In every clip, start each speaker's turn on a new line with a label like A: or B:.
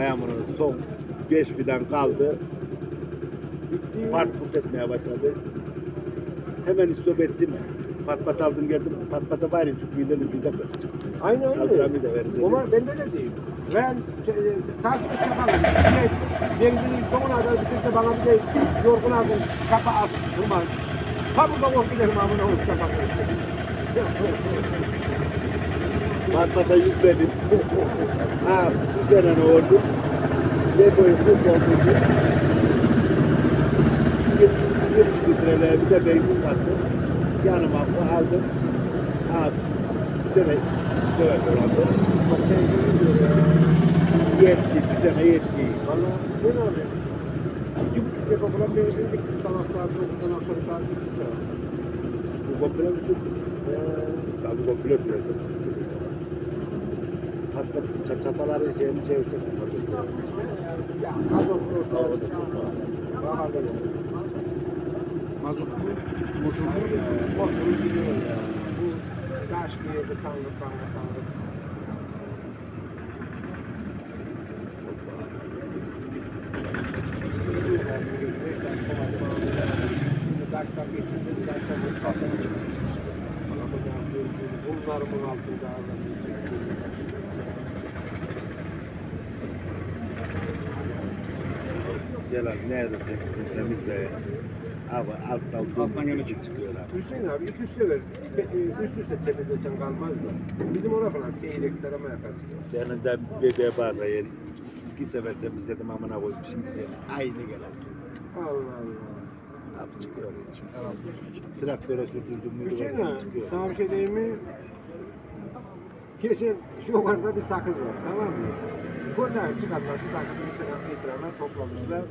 A: Ayağımın son 5 filan kaldı. Part put etmeye başladı. Hemen istop ettim. Pat pat aldım geldim. Pat pata bari çünkü dedim bir dakika.
B: Aynı aynı.
A: Da verin dedim.
B: Onlar bende de değil. Ben e, takip et yapalım. Ne? Benzinin sonuna kadar bitirse bana bir de yorgun aldım. Kapa at. Kaburga boş giderim amına hoş kapatın.
A: Pata yükledim. ha bu sene ne oldu? Depoyu doldurdum. Bir, buçuk litrelere bir de benzin kattım. Yanıma aldım. Ha bu sene bu sefer dolandı.
B: Diyor ya.
A: Yetti, bir sene yetti.
B: Valla ben abi. İki buçuk defa falan benzinlik sabahlarda okuldan akşam saat üç buçuk.
A: Bu komple mi sürdü? Tabii komple süresi. Ça- çapaları şeyini
B: azot olsa
A: Havada çok var.
B: Mazot mu? Motor mu? Motoru gidiyor ya. Bu taş bir yerde tanrı tanrı tanrı. Bunlarımın altında adam.
A: Celal nerede temiz, temizle. Abi alt alt
C: Alttan gene
A: çık çıkıyor abi.
B: Hüseyin abi iki üst sever. Üst üste temizlesen kalmaz da. Bizim orada falan seyrek sarama yaparsın.
A: Senin de bebeğe bağda yer. İki sefer temizledim amına koydum şimdi aynı gelen.
B: Allah Allah.
A: Abi çıkıyor ya. Traktöre sürdürdüm mü?
B: Hüseyin abi
A: çıkıyor.
B: sana bir şey diyeyim mi? Şu yukarıda bir sakız var tamam mı? Buradan çıkartlar şu sakızı bir taraf etrafına toplamışlar.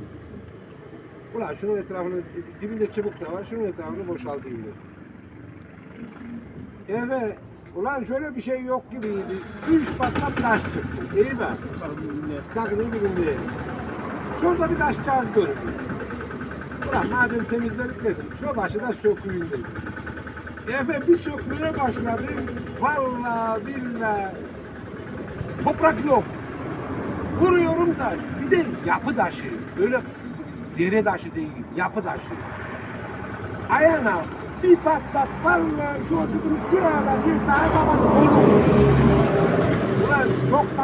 B: Ulan şunun etrafını, dibinde çubuk da var, şunun etrafını boşaltayım diyor. Evet, ulan şöyle bir şey yok gibiydi. Üç patlak taş çıktı, değil mi? Sakızın dibinde. Şurada bir taşcağız gördüm. Ulan madem temizledik dedim, şu taşı da söküyüm dedim. Efe bir sökmeye başladı. Vallahi billahi. Toprak yok. Vuruyorum da bir de yapı taşı. Böyle dere taşı değil, yapı taşı. Ayağına bir patlat vallahi şu oturdum şuraya da bir tane baba. Ulan çok